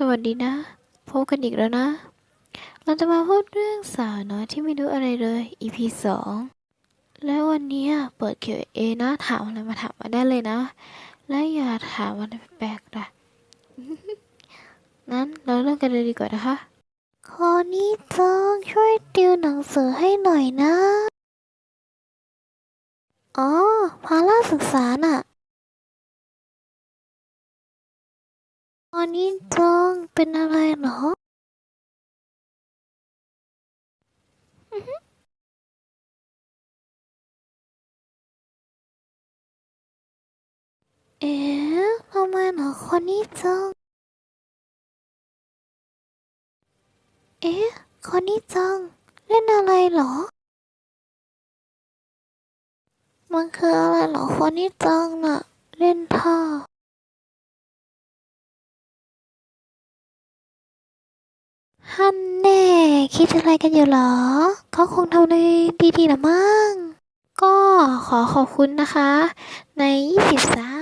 สวัสดีนะ พบกันอีกแล้วนะ เราจะมาพูดเรื่องสาวน้อยที่ไม่รู้อะไรเลย EP สอง แล้ววันนี้เปิด Q&A นะถามอะไรมาถามมาได้เลยนะ และอย่าถามอะไรแปลกๆนะนั้นเราเริ่มกันเลยดีกว่านะคะคอนี่จังช่วยติวหนังสือให้หน่อยนะ อ๋อภาระศึกษาน่ะ อนี่จังเป็นอะไรเหรอเอ๊ะทำไมเหรอคอนี่จัง เอ๊ะ คนนี่จัง เล่นอะไรเหรอ มันคืออะไรเหรอคนนี่จังน่ะ เล่นท่า ฮันแน่ คิดอะไรกันอยู่เหรอเขาคงทำได้ดีๆละมั้ง ก็ขอขอบคุณนะคะ ใน 23